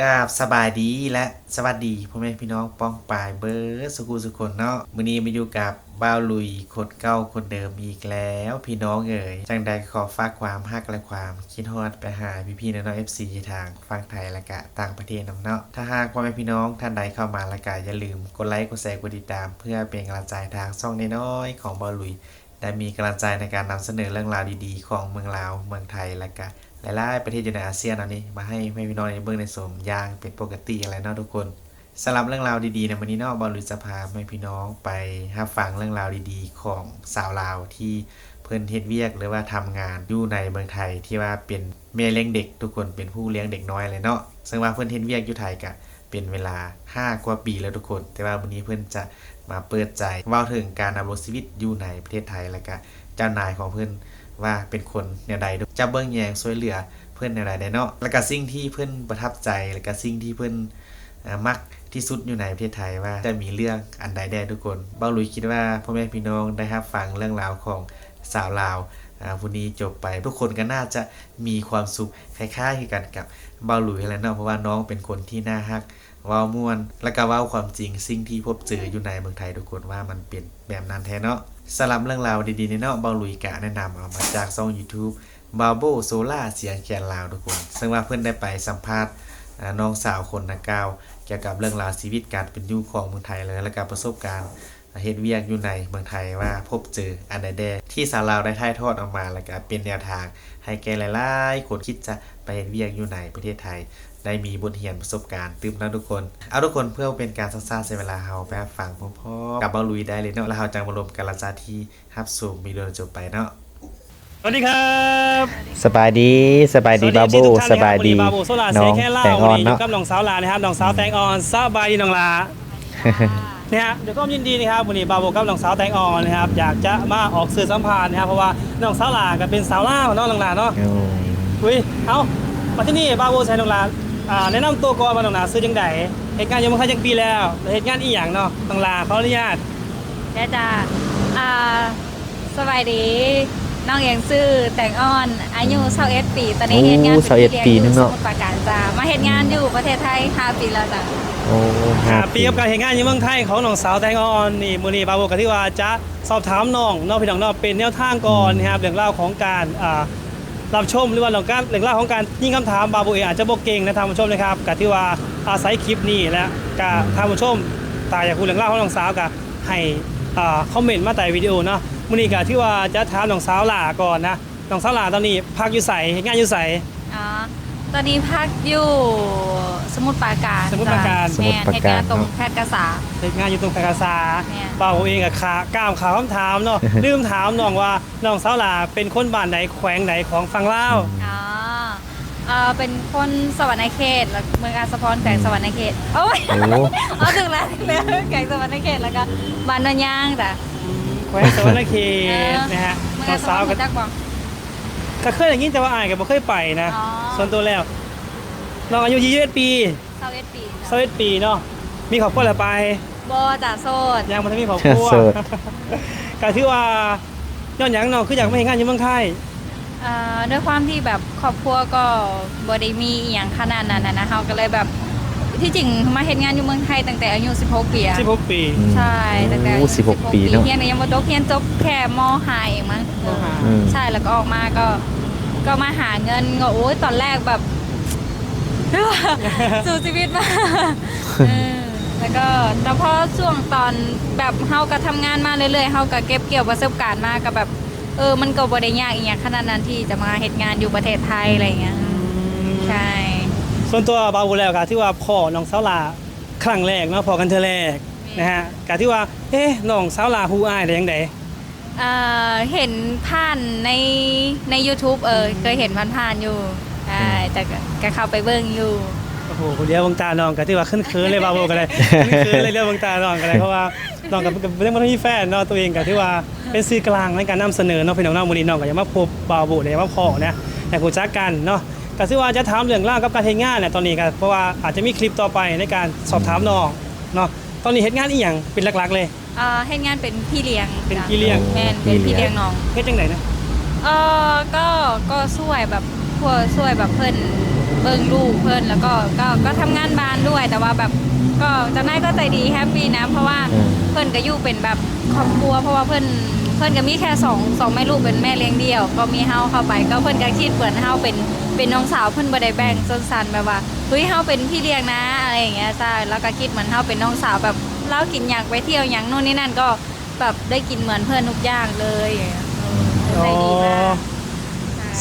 กราบสบายดีและสวัสดีพ่อแม่พี่น้องป้องปายเบิร์สกุสุคนเนาะมื้อนี้มาอยู่กับบ้าลุยคนเก่าคนเดิมอีกแล้วพี่น้องเอ๋ยจังใดขอฝากความฮักและความคิดฮอดไปหาพี่ๆน้องๆ FC ทางฝั่งไทยและกะต่างประเทศนำเนาะถ้าหากพ่อแม่พี่น้องท่านใดเข้ามาและกะอย่าลืมกดไลค์กดแชร์กดติดตาม เพื่อเป็นกำลังใจทางช่องน้อยๆของบ้าลุยได้มีกำลังใจในการนำเสนอเรื่องราวดีๆ ของเมืองลาวเมืองไทยและก็ หลายๆประเทศอยู่ในอาเซียนอันนี้ มาให้แม่พี่น้องในเบื้องในสมยางเป็นปกติอะไรเนาะทุกคนสำหรับเรื่องราวดีๆในวันนี้เนาะบอลลุจะพาแม่พี่น้องไปรับฟังเรื่องราวดีๆ ของสาวลาวที่เพิ่นเฮ็ดเวียกหรือว่าทำงานอยู่ในเมืองไทยที่ว่าเป็นแม่เลี้ยงเด็ก ทุกคนเป็นผู้เลี้ยงเด็กน้อยเลยเนาะซึ่งว่าเพิ่นเฮ็ดเวียกอยู่ไทยกะเป็นเวลา 5 กว่าปีแล้วทุกคน แต่ว่าวันนี้เพิ่นจะมาเปิดใจเว้าถึงการดำรงชีวิตอยู่ในประเทศไทยแล้วก็เจ้านายของเพื่อน ว่าเป็นคนแนวใดด้อจะเบิ้งแยงช่วยเหลือเพื่อนแนวใดได้เนาะแล้วก็สิ่งที่เพื่อนประทับใจแล้วก็สิ่งที่เพื่อนมักที่สุดอยู่ในประเทศไทยว่าจะมีเรื่องอันใดได้ทุกคนเบ้าลุยคิดว่าพ่อแม่พี่น้องได้รับฟังเรื่องราวของสาวลาววันนี้จบไปทุกคนก็น่าจะมีความสุขคล้ายๆกันกับเบ้าลุยแหล้วเนาะเพราะว่าน้องเป็นคนที่น่าฮักว้าม่วน แล้วก็ว้าวความจริงสิ่งที่พบเจออยู่ในเมืองไทยทุกคนว่ามันเป็นแบบนั้นแท้เนาะ สำหรับเรื่องราวดีๆในนาะเบาลุยกะแนะนำเอามาจากช่อง YouTube b a b o Sola เสียงแคนลาวทุกคน ซึ่งว่าเพื่อนได้ไปสัมภาษณ์น้องสาวคนนะกาวเกี่ยวกับเรื่องราวชีวิตการเป็นอยู่ของเมืองไทยเลย และการประสบการณ์เฮ็ดเวียกอยู่ในเมืองไทยว่าพบเจออันใดแดที่สาวลาวได้ถ่ายทอดออกมาแล้วก็เป็นแนวทาง ให้แก่หลายๆคนคิดจะไปเฮ็ดเวียกอยู่ในประเทศไทย ได้มีบทเรียนประสบการณ์ตื่มนะทุกคน เอาทุกคนเพื่อเป็นการสั้นๆใช้เวลาเฮาไปรับฟังพร้อมๆกับเบาลุยได้เลยเนาะแล้วเฮาจังมารวมกันหลังจากที่ฮับสูมมีโดนจบไปเนาะสวัสดีครับสบายดีสบายดีบาโบทุกท่นสบายดีบาโบโซลาน้เสีอยงแค่เล่าแตงอ่อนวันนี้อยู่เนาะกับน้องสาวลานะครับน้องสาวแตงอ่อนสบายดีน้องลาเนี่ยฮะเดี๋ยวก็ยินดีนะครับวันนี้บาโบกับน้องสาวแตงอ่อนนะครับอยากจะมาออกสื่อสัมภาษณ์นะครับเพราะว่าน้องสาวลาก็เป็นสาวล่าวเนาะน้องลาเนาะโอ้อุ้ยเอามาที่นี่บาโบใช้น้องลา อ่าแนะนำตัวก่อนว่าน้องลาซื้อจังไดเหตุการณ์อยู่เมืองไทยจังปีแล้วแล้วเหตุการณ์อีหยังเนาะน้องลาขออนุญาตเดี๋ยวจะอ่าสวัสดี น้องเองชื่อแตงอ่อนอายุ21ปี ตอนนี้เฮ็ดงานโอ้21ปีนึงเนาะ สมุทรปราการจ้ามาเฮ็ดงานอยู่ประเทศไทย 5 ปีแล้วจ้ะโอ้ห้าอ่าปีกับการเหตุงานอยู่เมืองไทยของน้องสาวแตงอ่อนนี่มื้อนี้บาโบก็ที่ว่าจะสอบถามน้องเน้องพี่น้องเนาะเป็นแนวทางก่อนนะครับเรื่องเล่าวของการอ่า รับชมหรือว่าเรื่องการเรื่องเล่าของการยิงคำถามบาโบเออาจจะบกเก่งนะท่านผู้ชมนะครับกับที่ว่าอาศัยคลิปนี้และก็ท่านผู้ชมตาอยากคุยเรื่องเล่าของน้องสาวกับให้คอมเมนต์มาแต่วิดีโอเนาะมื้อนี้กับที่ว่าจะถามน้องสาวหล่าก่อนนะน้องสาวหล่าตอนนี้พักอยู่ใส่งานอยู่ใสอ๋อ ตอนนี้พักอยู่สมุทรปราการสมุทรปราการ จ้ะแม่นเฮ็ดงานตรงแพทย์กษาเฮ็ดงานอยู่ตรงแพร่กษาเนี่ยบ่าวเองกับขาก้ามขาวคำถามเนาะ ลืมถามน้องว่าน้องสาวหลาเป็นคนบ้านไหนแขวงไหนของฝั่งลาวอ๋อเอ่อเป็นคนสวรรณเขตแล้วเมืองอาสะพรแขวงสวรรณเขตโอ้ยโอ้ เอาถึงแล้วถึงแล้วแขวงสวรรณเขตแล้วก็บ้านนนยางจ้ะแขวงสวรรณเขเอตอนะฮะเมืองน้ออางสะพสาวรก็จักบ่ ก็เคยได้ยินแต่ว่าอายก็บ่เคยไปนะ อ๋อ ส่วนตัวแล้วน้องอายุ21ปี21ปี21ปีเนาะมีครอบครัวแล้วไปบ่จ้ะโสดยังบ่ทันมีครอบครัว โสด ก็ถือว่าย้อนหยังน้องคืออยากมาเฮ็ดงานอยู่เมืองไทย เอ่อด้วยความที่แบบครอบครัวก็บ่ได้มีอหย่างขนาดนั้นนะนะเฮาก็เลยแบบที่จริงมาเฮ็ดงานอยู่เมืองไทยตั้งแต่อายุ 16 ปีอะ16 ปีใช่ตั้งแต่อายุโอ้16ปีเนอะเรียนก็ยังบ่จบเรียนจบแค่ม .5 เองมั้งมห้าอืม ใช่แล้วก็ออกมาก็ ก็มาหาเงินก็โอ้ยตอนแรกแบบ สู่ชีวิตมากเออแล้วก็แต่พอช่วงตอนแบบเฮาก็ทำงานมาเรื่อยๆเฮาก็เก็บเกี่ยวประสบการณ์มาก็แบบ เออมันก็บ่ได้ยากอีหยังขนาดนั้นที่จะมาเฮ็ดงานอยู่ประเทศไทยอะไรอย่างเงี้ยใช่ ส่วนตัวบาวูแล้วก็ที่ว่าพ่อน้องสาวหลาครั้งแรกเนาะพอกันเธอแรกนะฮะก็ที่ว่า เอ๊ะน้องสาวหลาฮู้อ้ายได้ยังไง เอ่อเห็นผ่านในใน YouTube เออเคยเห็นผ่านๆอยู่ใช่แต่ก็ก็เข้าไปเบิ่งอยู่ โอ้โหเลี้ยววงตาน้องก็ที่ว่าขึ้นเคินเลยบาโบกันเลยขึ้นเคินเลยเลี้ยววงตาน้องกันเลยเพราะว่าน้องกับเรื่องมันมีแฟนเนาะตัวเองก็ที่ว่าเป็นสื่อกลางในการนำเสนอเนาะพี่น้องเนาะมื้อนี้น้องก็อยังมาพบบาโบได้มาพ่อเนี่ยอยากรู้จักกันเนาะก็ที่ว่าจะถามเรื่องราวกับการเฮ็ดงานเนี่ยตอนนี้ก็เพราะว่าอาจจะมีคลิปต่อไปในการสอบถามน้องเนาะตอนนี้เฮ็ดงานอีหยังเป็นหลักๆเลย เอ่อเฮ็ดงานเป็นพี่เลี้ยงเป็นจ้ะพี่เลี้ยง แม่นเป็นพี่เลี้ยงน้องเฮ็ดจังไดนะเออก็ก็ช่วยแบบพวกช่วยแบบเพิ่นเบิ่งลูกเพิ่นแล้วก็ก็ก็ทำงานบ้านด้วย แต่ว่าแบบก็เจ้านายก็ใจดีแฮปปี้นะ เพราะว่าอืม เพิ่นก็อยู่เป็นแบบครอบครัว เพราะว่าเพิ่นเพิ่นก็มีแค่สองสองแม่ลูกเป็นแม่เลี้ยงเดี่ยว ก็มีเฮาเข้าไป ก็เพิ่นก็คิดเหมือนเฮาเป็นเป็นน้องสาวเพิ่นบ่ได้แบ่งส้นสันแบบว่าเฮ้ยเฮาเป็นพี่เลี้ยงนะอะไรอย่างเงี้ยใช่แล้วก็คิดเหมือนเฮาเป็นน้องสาวแบบ เรากินอยากไปเที่ยวอย่างโน่นนี่นั่นก็แบบได้กินเหมือนเพื่อนทุกอย่างเลยเออใจดีมาก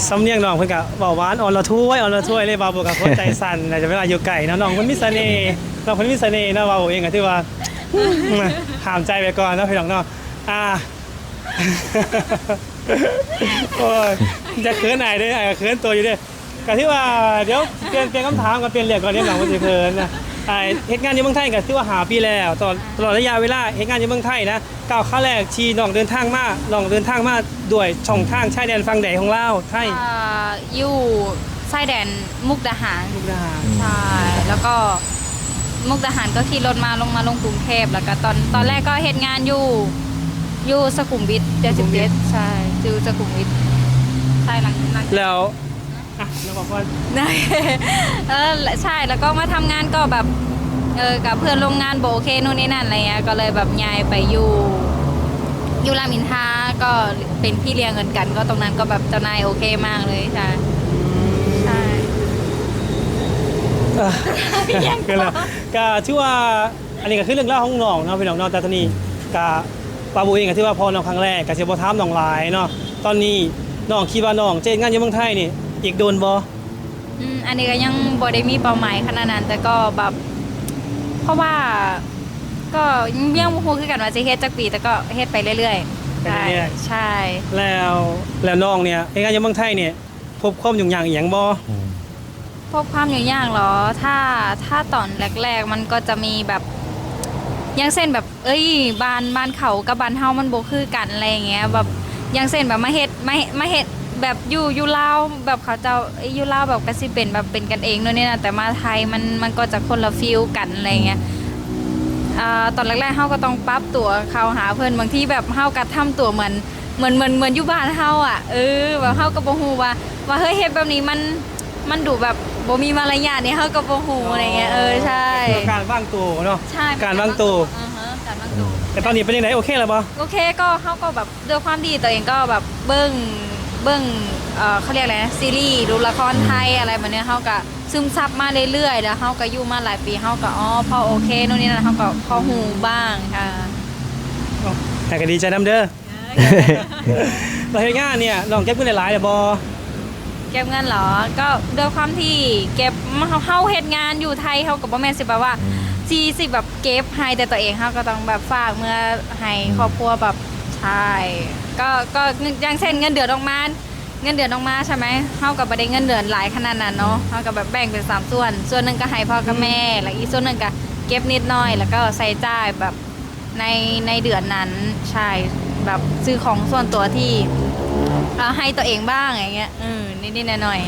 สำเนียงน้องเพิ่นก็เว้าหวานอ่อนละถ้วยอ่อนละถ้วยเลยบาโบกับคนใจสั่นน่าจะเวลาอยู่ไกลเนาะน้องเพิ่นมีเสน่ห์น้องเพิ่นมีเสน่ห์เนาะบาโบเองก็ถือว่าห้ามใจไปก่อนเนาะพี่น้องเนาะอ่าโอ้ยจะเขินไหนเด้อไอ้เขินตัวอยู่เด้อก็ที่ว่าเดี๋ยวเปลี่ยนเปลี่ยนคำถามกันเปลี่ยนเรื่องก่อนเดี๋ยวหลังมันจะเขินนะ ไอ้เฮ็ดงานอยู่เมืองไทยก็ถือว่าหาปีแล้วตลอดตลอดระยะเวลาเฮ็ดงานอยู่เมืองไทยนะก้าวข้าวแรกชีน้องเดินทางมาน้องเดินทางมาด้วยช่องทางชายแดนฝั่งใดของลาวไทยอ่าอยู่ชายแดนมุกดาหารมุกดาหารใช่แล้วก็มุกดาหารก็ขี่รถมาลงมาลงกรุงเทพแล้วก็ตอนตอนแรกก็เฮ็ดงานอยู่อยู่สุขุมวิทเจ็ดสิบเจ็ดใช่อยู่สุขุมวิทใช่หลังหลัง แล้ว อะน้องบอกว่าเออใช่แล้วก็มาทำงานก็แบบเออกับเพื่อนโรงงานโบโอเคนู่นนี่นั่นอะไรเงี้ยก็เลยแบบย้ายไปอยู่อยู่รามอินทราก็เป็นพี่เลี้ยงเงินกัน ก็ตรงนั้นก็แบบเจ้านายโอเคมากเลยใช่ใช่อะคือล้วก็ชื่อว่าอันนี้ก็คือเรื่องเล่าวของน้องเนาะพี่น้องเนาะแต่ตอนนี้ก็ปาบูเองก็ที่ว่าพอน้องครั้งแรกก็สิบ่ถามน้องหลายเนาะตอนนี้น้องคิดว่าน้องเฮ็ดงานอยู่เมืองไทยนี่ อีกโดนบ่อืมอันนี้ก็ยังบ่ได้มีเป้าหมายขนาดนั้น แต่ก็แบบ เพราะว่า ก็ยังบ่ฮู้คือกันว่าสิเฮ็ดจักปี แต่ก็เฮ็ดไปเรื่อยๆใช่ใช่ แล้วแล้วน้องเนี่ยเฮ็ดงานอยู่เมืองไทยเนี่ยพบความยุ่งยากอีหยังบ่พบความยุ่งยากเหรอ ถ้าถ้าตอนแรก ๆ มันก็จะมีแบบอย่างเส้นแบบ เอ้ยบ้านบ้านเขากับบ้านเฮามันบ่คือกันอะไรอย่างเงี้ยแบบอย่างเส้นแบบมาเฮ็ดมามาเฮ็ด แบบอยู่อยู่ลาวแบบเขาเจ้าเอ้ยอยู่ลาวแบบก็สิเป็นแบบเป็นกันเองนู่นนี่นะแต่มาไทยมันมันก็จะคนละฟิลกันอะไรอย่างเงี้ยอ่าตอนแรกๆเฮาก็ต้องปรับตัวเข้าหาเพิ่นบางทีแบบเฮาก็ทำตัวเหมือนเหมือนเหมือนเหมือนอยู่บ้านเฮาอะเออแบบเฮาก็บ่ฮู้ว่าว่าเฮ้ยเฮ็ดแบบนี้มันมันดูแบบบ่มีมารยาทนี่เฮาก็บ่ฮู้อะไรเงี้ยเออใช่คือการวางตัวเนาะใช่การวางตัวอือฮะการวางตัวแต่ตอนนี้เป็นยังไงโอเคแล้วบ่โอเคก็เฮาก็แบบด้วยความดีตัวเองก็แบบเบิ่ง เบิ่งเอ่อเขาเรียกอะไรนะซีรีส์ดูละครไทยอะไรแบบเนี้ยเฮาก็ซึมซับมาเรื่อยๆแล้วเฮาก็อยู่มาหลายปีเฮาก็อ๋อพอโอเคนู่นนี่นั่นเฮาก็พอฮู้บ้างค่ะแต่ก็ดีใจนํเด้อเราเฮ็ดงานเนี่ยน้องเก็บเงินหลายๆเด้อบ่เก็บเงินเหรอ ก็ด้วยความที่เก็บเฮาเฮ็ดงานอยู่ไทยเฮาก็บ่แม่นสิแบบว่าจีสิแบบเก็บให้แต่ตัวเองเฮาก็ต้องแบบฝากเมื่อให้ครอบครัวแบบ ใช่ ก็ก็อย่างเช่นเงินเดือนออกมา เงินเดือนออกมาใช่ไหมเฮาก็บ่ได้เงินเดือนหลายขนาดนั้นเนาะเฮาก็แบบแบ่งเป็นสามส่วน ส่วนหนึ่งก็ให้พ่อกับแม่ แล้วอีกส่วนหนึ่งก็เก็บนิดหน่อย แล้วก็ใส่จ่ายแบบในในเดือนนั้นใช่แบบซื้อของส่วนตัวที่เอาให้ตัวเองบ้างอย่างเงี้ยอืมนิดๆหน่อย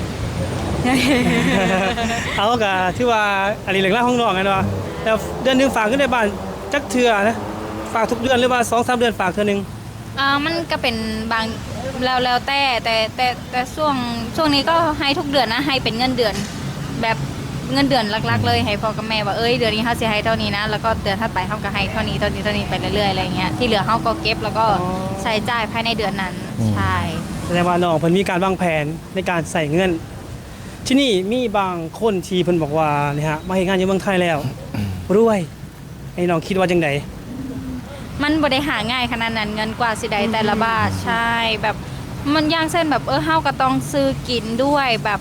เอาก็ที่ว่าอันนี้เรื่องราวของนองกันว่าแล้วเดือนหนึ่งฝากขึ้นในบ้านจักเทื่อนะฝากทุกเดือนหรือว่า2-3เดือนฝากเทื่อหนึง อ่ามันก็เป็นบางแล้วแล้วแต่แต่แต่แต่ช่วงช่วงนี้ก็ให้ทุกเดือนนะให้เป็นเงินเดือน แบบเงินเดือนหลักๆ เลยให้พ่อกับแม่ว่าเอ้ยเดือนนี้เขาจะให้เท่านี้นะแล้วก็เดือนถัดไปเขาก็ให้เท่านี้เท่านี้เท่านี้ไปเรื่อยๆอะไรเงี้ยที่เหลือเขาก็เก็บแล้วก็ใช้จ่ายภายในเดือนนั้นใช่แสดงว่าน้องเพิ่นมีการวางแผนในการใส่เงิน ที่นี่มีบางคนที่เพิ่นบอกว่านี่ฮะมาเฮ็ดงานอยู่เมืองไทยแล้วรวยไอ้น้องคิดว่าจังได มันบ่ได้หาง่ายขนาดนั้นเงินกว่าสิได้แต่ละบาทใช่แบบมันย่างเส้นแบบเออเฮาก็ต้องซื้อกินด้วยแบบ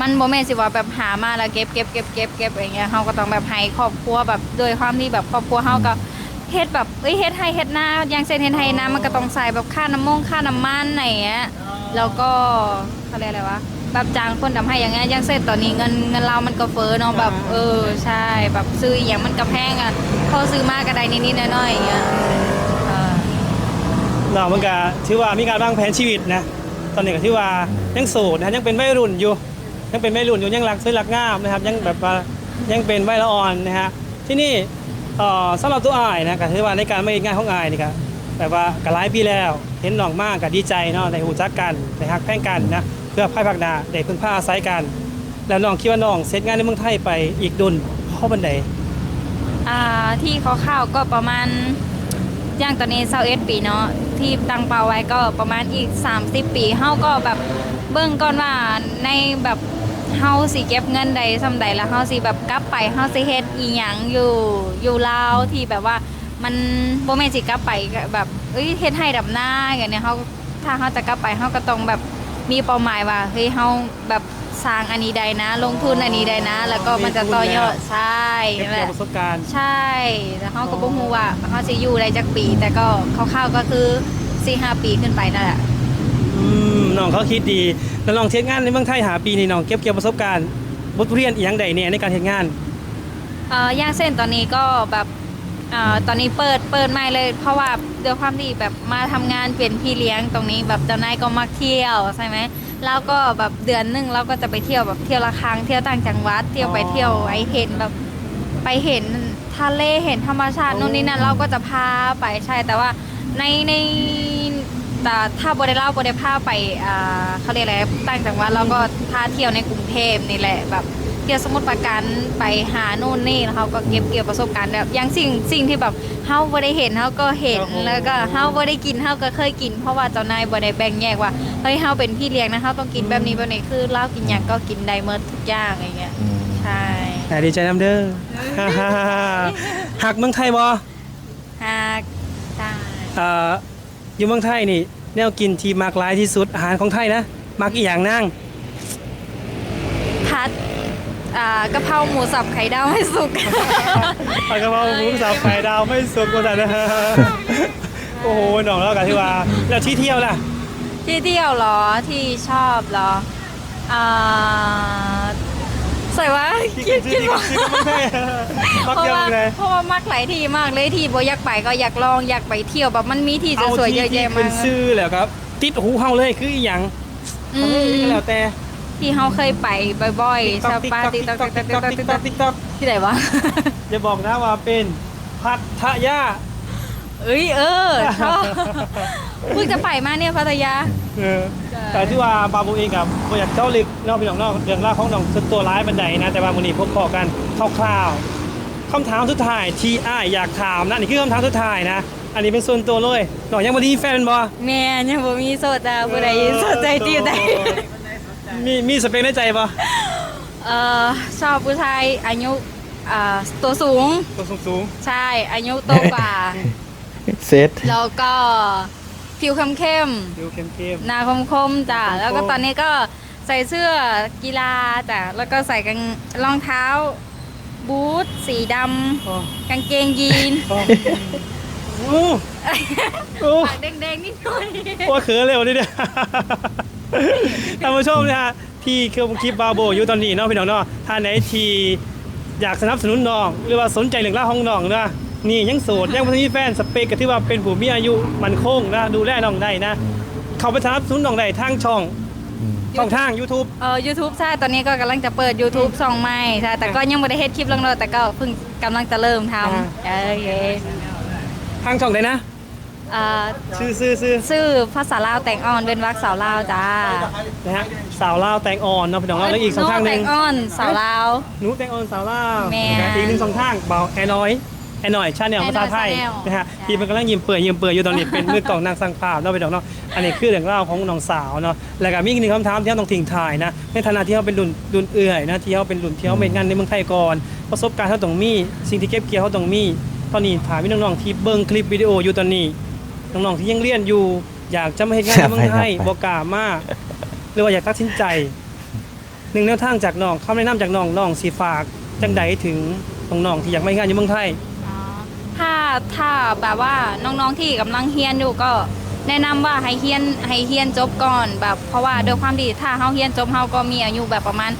มันโมเมนสิว่าแบบหามาแล้วเก็บเก็บเก็บเก็บเก็บอย่างเงี้ยเฮาก็ต้องแบบให้ครอบครัวแบบโดยความที่แบบครอบครัวเฮาก็เฮ็ดแบบเอ้ยเฮ็ดให้เฮ็ดหน้าอย่างเช่นเฮ็ดให้น้ำมันก็ต้องใส่แบบค่าน้ำมงค่าน้ำมันอะไรอย่างเงี้ยแล้วก็เขาเรียกอะไรวะ แบบจ้างคนทำให้อย่างเงี้ยอย่างเช่นตอนนี้เงินเงินเรามันก็เฟ้อเนาะแบบ เออใช่แบบซื้ออหย่างมันก็แพงอะพอซื้อมากก็ได้นิดๆหน่อยๆอย่างเงี้ยเออน้องมันก็ถือว่ามีการวางแผนชีวิตนะ ตอนนี้ก็ถือว่ายังโสดนะยังเป็นวัยรุ่นอยู่ ยังเป็นวัยรุ่นอยู่ยังรักสวยรักงามนะครับ ยังแบบว่ายังเป็นวัยละอ่อนนะฮะที่นี่เอ่อสำหรับตัวอายนะก็ถือว่าในการมาเฮ็ดงานของอายนี่ก็แบบว่าก็หลายปีแล้ว เห็นน้องมากก็ดีใจเนาะได้รู้จักกันได้ฮักแพงกันนะเพื่อภายภาคหน้าได้พึ่งพาอาศัยกัน แล้วน้องคิดว่าน้องเซตงานในเมืองไทยไปอีกดุนพ่อบันไดอ่าที่เขาเข้าวก็ประมาณอย่างตอนนี้21ปีเนาะที่ตั้งเป้าไว้ก็ประมาณอีก 30 ปีเฮาก็แบบเบิ่งก่อนว่าในแบบเฮาสิเก็บเงินใดซำใดแล้วเฮาสิแบบกลับไปเฮาสิเฮ็ดอีหยังอยู่อยู่ลาวที่แบบว่ามันบ่แม่นสิกลับไปแบบเอ้ยเฮ็ดให้ดับหน้าอย่างเนี้ยเฮาถ้าเฮาจะกลับไปเฮาก็ต้องแบบ มีเป้าหมายว่าเฮ้ยเฮาแบบสร้างอันนี้ใดนะ ลงทุนอันนี้ใดนะ แล้วก็มันจะต่อยอดใช่เก็บนั่นแหเกี่ยวละประสบการณ์ ใช่แต่เขาก็บ่ฮู้ว่าเขาจะอยู่ได้จักปี แต่ก็คร่าวๆก็คือ4-5ปีขึ้นไปนั่นแหละ อืมน้องเขาคิดดี แล้วน้องเทศงานในเมืองไทยหาปีนี่น้องเก็บเกี่ยวประสบการณ์ บทเรียนอีหยังใดเนี่ยในการเฮ็ดงาน เอ่อย่างเส้นตอนนี้ก็แบบเอ่อตอนนี้เปิดเปิดใหม่เลย เพราะว่าด้วยความที่แบบมาทำงานเป็นพี่เลี้ยงตรงนี้แบบเจ้านายก็มักเที่ยวใช่ไหมแล้วก็แบบเดือนหนึงเราก็จะไปเที่ยวแบบเที่ยวละครั้งเที่ยวต่างจังหวัดเที่ยวไปเที่ยวไอเห็นแบบไปเห็นทะเลเห็นธรรมชาติโอ้นู่นนี่นั่นเราก็จะพาไปใช่แต่ว่าในในแต่ถ้าบได้เล่าบได้พาไปอ่าเขาเรียกอะไรต่างจังหวัดเราก็พาเที่ยวในกรุงเทพนี่แหละแบบ เที่ยวสมุทรปราการไปหานู่นนี่แล้วเขาก็เก็บเกี่ยวประสบการณ์แบบอย่างสิ่งสิ่งที่แบบเฮาบ่ได้เห็นเฮาก็เห็นโอ้โหแล้วก็เฮาบ่ได้กินเฮาก็เคยกิน เพราะว่าเจ้านายบ่ได้แบ่งแยกว่าเฮ้ยเฮาเป็นพี่เลี้ยงนะเฮาต้องกินแบบนี้แบบนี้คือเล่ากินหยังก็กินได้หมดทุกอย่างอะไรเงี้ยอืมใช่แต่ดีใจน้ำเด้อหักเมืองไทยบ่หากใช่เอ่ออยู่เมืองไทยนี่แนวกินที่มากหลายที่สุดอาหารของไทยนะมักอีหยังนั่งพัด อ่ากะเพราหมูสับไข่ดาวให้สุก ผัดกะเพราหมูสับไข่ดาวไม่สุกกว่าแต่นะโอ้โหน้องเล่ากันที่ว่าแล้วที่เที่ยวล่ะ ที่เที่ยวเหรอที่ชอบเหรออ่าใส่ว่าที่คิกิดนคิที่ดกินว่าที่เมืองไทยมักเพราะเที่ยวว่าเลยเพราะว่ามักหลายที่มากเลยที่โบอยากไปก็อยากลองอยากไปเที่ยวแบบมันมีที่เอาสวยๆที่เยอะที่แยะเป็มานก ชื่อแล้วครับ ติดหูเฮาเลยคืออีหยังอืเออมก็แล้วแต่ ที่เขาเคยไปบ่อยๆชาวป้าติ๊กต๊อกติ๊กต๊อกติ๊กต๊อกติ๊กต๊อกที่ไหนวะอย่าบอกนะว่าเป็นพัทยาเอ้ยเออชอบเพิ่งจะไปมาเนี่ยพัทยาเออแต่ที่ว่าบาบูเองกับบ่อยากเจ้าลึกเนอกพี่น้องเนอกเรื่องราวของน้องส่วนตัวร้ายบันไดนะแต่ว่ามื้อนี้พบพอกันคร่าวๆคำถามสุดท้ายที่อ้ายอยากถามนะนี่คือคำถามสุดท้ายนะอันนี้เป็นส่วนตัวเลยน้องยังบ่ได้มีแฟนบ่แม่ยังบ่มีโสดจ้าผู้ใดสนใจจีบได้ มีมีสเปคในใจบ่เอ่อชอบผู้ชายอายุอ่าตัวสูงตัวสูงใช่อายุโตกว่า เซตแล้วก็ผิวเข้มๆๆผิวเข้มหนาคมๆจ้ะคมๆแล้วก็ตอนนี้ก็ใส่เสื้อกีฬาจ้ะแล้วก็ใส่กันรองเท้า บูทสีดๆอ๋อำกางเกงยีนอ๋อโอ้โอ้ปากแดงๆนิดหน่อยโอ้เขินเลยวันนี้เนี่ย ท่านผู้ชมนะฮะที่เครื่องคลิปบาโบอยู่ตอนนี้เนาะพี่น้องเนาะท่านไหนที่อยากสนับสนุนน้อง หรือว่าสนใจเรื่องราวของน้องนะนี่ยังโสดยังไม่มีแฟนสเปกก็ที่ว่าเป็นผู้มีอายุมันคงนะดูแลน้องได้นะ เขาไปสนับสนุนน้องได้ทางช่องอืมช่องทาง YouTube เออ YouTube ใช่ตอนนี้ก็กำลังจะเปิด YouTube ส่องใหม่ใช่แต่ก็ยังไม่ได้เฮ็ดคลิปลงเลยแต่ก็เพิ่งกำลังจะเริ่มทอ่าำเออโอเคทางช่องไหนนะเอ่อชื่อชื่อชื่อชื่อภาษาลาวแต่งอ่อนเป็นวักสาวลาวจ้านะฮะสาวลาวแตงอ่อนเนาะพี่น้องเนาะแล้วอีกสองทางหแต่นึ่งงอ่อนสาวลาว หนูแตงอ่อนสาวลาวแม่นะอีกหนึ่งสองทางเบาแอนน้อยแอนน้อยชาแนลแอนน้อยภาษาไทย Channel นะฮะใช่ที่มันกำลังยิ้มเปื่อยยิ้มเปื่อยอยู่ตอนนี้เป็นมือกล่องนางสร้างภาพเนาะพี่น้องเนาะอันนี้คือเรื่องราวของน้องสาวเนาะแล้วก็มีอีกหนึ่งคำถามที่เราต้องทิ้งท้ายนะในฐานะที่เขาเป็นรุ่นรุ่นเอื่อยนะที่เขาเป็นรุ่นที่เขาเป็นงานในเมืองไทยก่อนประสบการณ์เขาต้องมีสิ่งที่เก็บเกี่ยวเขาต้องมี ตอนนี้ถามพี่น้องๆที่เบิ่งคลิปวิดีโออยู่ตอนนี้ น้องๆที่ยังเรียนอยู่ อยากจะมาเห็นงานในเมืองไทยบกล้ามากหรือว่าอยากตัดสินใจ หนึ่งแนวทางจากน้องคำแนะนำจากน้องน้องสีฝากจังใดถึงน้องๆที่อยากมาเฮ็ดงานอยู่เมืองไทยอ๋อถ้าถ้าแบบว่าน้องๆที่กำลังเฮียนอยู่ก็แนะนำว่าให้เฮียนให้เฮียนจบก่อนแบบเพราะว่าด้วยความที่ถ้าเฮาเฮียนจบเฮาก็มีอายุแบบประมาณ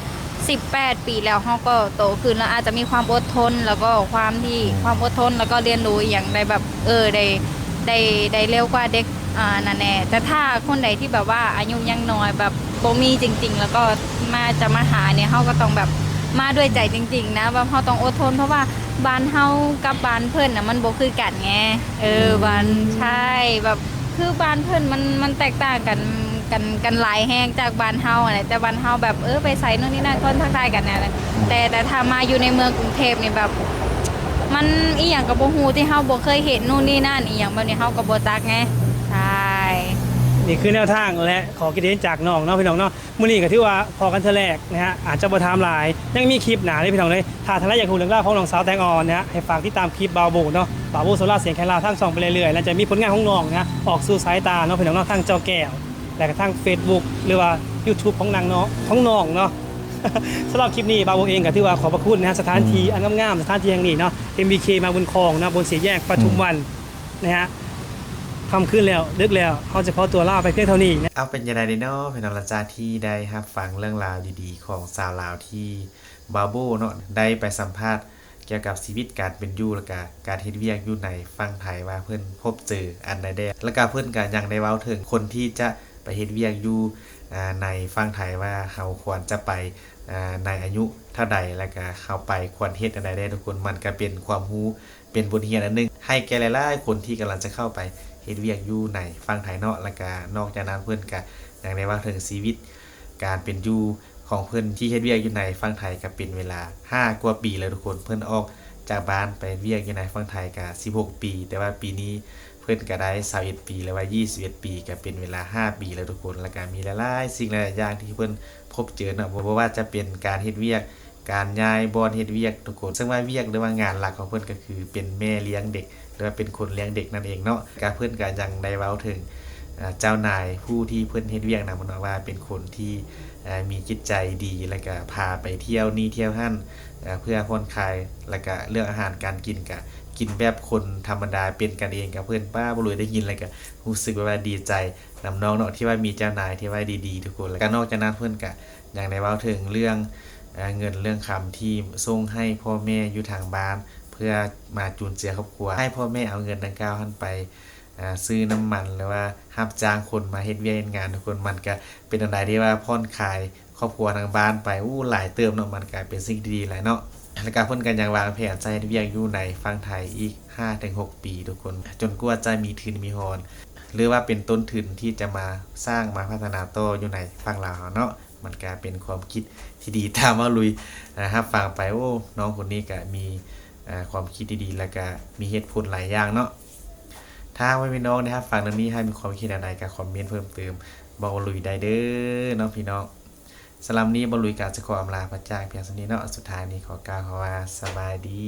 18 ปีแล้วเฮาก็โตขึ้นแล้วอาจจะมีความอดทน แล้วก็ความที่ความอดทนแล้วก็เรียนรู้อย่างใดแบบเออได้ ได้ได้เร็วกว่าเด็กอ่านั่นแน่แต่ถ้าคนใดที่แบบว่าอายุยังน้อยแบบบ่มีจริง ๆ แล้วก็มาจะมาหาเนี่ยเฮาก็ต้องแบบมาด้วยใจจริง ๆ นะว่าเราต้องอดทนเพราะว่าบ้านเฮากับบ้านเพิ่นน่ะมันบ่คือกันไงเออบ้านใช่แบบคือบ้านเพิ่นมันมันแตกต่างกันกันกันหลายแห้งจากบ้านเฮาอะไรแต่บ้านเฮาแบบเออไปใส่นู่นนี่นั่นคนทักทายกันนะแต่แต่ถ้ามาอยู่ในเมืองกรุงเทพนี่แบบ มันอีหยังกับบ่ฮู้ที่เฮาบ่เคยเห็นนู่นนี่นั่นอีหยังแบบนี้เฮาก็บ่จักไงใช่นี่คือแนวทางและขอคิเห็นจากน้องเนาะพี่น้องเนาะมื้อนี้ก็ถือว่าพอกันเทอแรกนะฮะอาจจะบ่ถามหลาย ยังมีคลิปหนาเลยพี่น้องเลยถ้าท่านใดอยากรู้เรื่องราวของน้องสาวแตงอ่อนนะฮะให้ฝากติดตามคลิปบาวโบเนาะบาวโบโซล่าเสียงแค่ลาวทางช่องไปเรื่อยๆแล้วจะมีผลงานของน้องนะฮะออกสู่สายตาเนาะพี่น้องเนาะทางจอแก้วและก็ทาง Facebook หรือว่า YouTube ของนางเนาะของน้องเนาะ สำหรับคลิปนี้บาวโบเองก็ถือว่าขอบพระคุณนะฮะสถานที่อันงามๆสถานที่แห่งนี้เนาะ MBK มาบนคลองนะบนสี่แยกปทุมวันนะฮะคำขึ้นแล้วดึกแล้วเขาจะขอตัวล่าไปเพียงเท่านี้นะเอาเป็นยังไงเนาะเป็นน้องละจาที่ได้รับฟังเรื่องราวดีๆ ของสาวลาวที่บาโบเนาะได้ไปสัมภาษณ์เกี่ยวกับชีวิตการเป็นอยู่แล้วก็การเฮ็ดเวียกอยู่ในฟังไทยว่าเพิ่อนพบเจออันใดแดแล้วก็เพิ่อนก็ยังได้เว้าถึงคนที่จะไปเฮ็ดเวียกอยู่ในฟังไทยว่าเขาควรจะไป ในอายุเท่าใดแล้วก็เข้าไปควรเฮ็ดอันใดได้ทุกคนมันก็เป็นความรู้เป็นบทเรียนอันหนึง ให้แก่หลายๆคนที่กำลังจะเข้าไปเฮ็ดเวียกอยู่ในฟังไทยเนาะแล้วก็นอกจากนั้นเพิ่อนก็ยังได้ว่าถึงชีวิต การเป็นอยู่ของเพิ่อนที่เฮ็ดเวียกอยู่ในฟังไทยก็เป็นเวลา 5 กว่าปีแล้วทุกคนเพิ่อนออกจากบ้านไปเวียกอยู่ในฟังไทยก็16 ปี แต่ว่าปีนี้ เพิ่อนก็ได้21ปีแล้วว่า 21 ปีก็เป็นเวลา 5 ปีแล้วทุกคนแล้วก็มีหลายๆสิ่งหลายๆอย่างที่เพิ่อนพบเจอเนาะบ่ว่าจะเป็นการเฮ็ดเวียก การย้ายบอนเฮ็ดเวียกทุกคน ซึ่งว่าเวียกหรือว่างานหลักของเพิ่อนก็คือเป็นแม่เลี้ยงเด็ก หรือว่าเป็นคนเลี้ยงเด็กนั่นเองเนาะการเพิ่อนก็ยังได้เว้าถึงเจ้านายผู้ที่เพิ่อนเฮ็ดเวียกนำมันว่าเป็นคนที่ มีจิตใจดีแล้วก็พาไปเที่ยวนี่เที่ยวหั่นเพื่อผ่อนคลายแล้วก็เรื่องอาหารการกินก็กินแบบคนธรรมดาเป็นกันเองกับเพื่อนป้าบ่รู้ได้ยินแล้วก็รู้สึกว่าดีใจนำน้องเนาะที่ว่ามีเจ้านายที่ว่าดีๆ ทุกคนแล้วก็นอกจากนั้นเพิ่อนก็ยังได้เว้าถึงเรื่องเอเงินเรื่องคำที่ส่งให้พ่อแม่อยู่ทางบ้าน เพื่อมาจุนเจือครอบครัว ให้พ่อแม่เอาเงินดังกล่าวหันไป ซื้อน้ำมันหรือว่ารับจ้างคนมาเฮ็ดเวียกเฮ็ดงานทุกคนมันก็เป็นอันใดที่ว่าผ่อนคลายครอบครัวทางบ้านไปอู้หลายเติมเนาะมันกลายเป็นสิ่งที่ดีหลายเนาะแล้วก็เพิ่นกันยังวางแผนใจเวียกอยู่ในฝั่งไทยอีก 5-6 ปีทุกคน จนกว่าจะมีทุนมีฮอนหรือว่าเป็นต้นทุนที่จะมาสร้างมาพัฒนาโตอยู่ในฝั่งลาวเนาะมันก็เป็นความคิดที่ดีตามว่าลุยนะครับฟังไปโอ้น้องคนนี้ก็มีความคิดดีๆแล้วก็มีเหตุผลหลายอย่างเนาะ ถ้าไม่มีน้องนะครับฟังตรงนี้ให้มีความคิดอะไรก็คอมเมนต์เพิ่มเติมบอกว่าลุยได้เด้อน้องพี่น้องสลัมนี้บอลุยกาจะขออำลาพระจาเพียงเท่านี้เนาะสุดท้ายนี้ขอกล่าวคำว่าสบายดี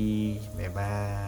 บ๊ายบาย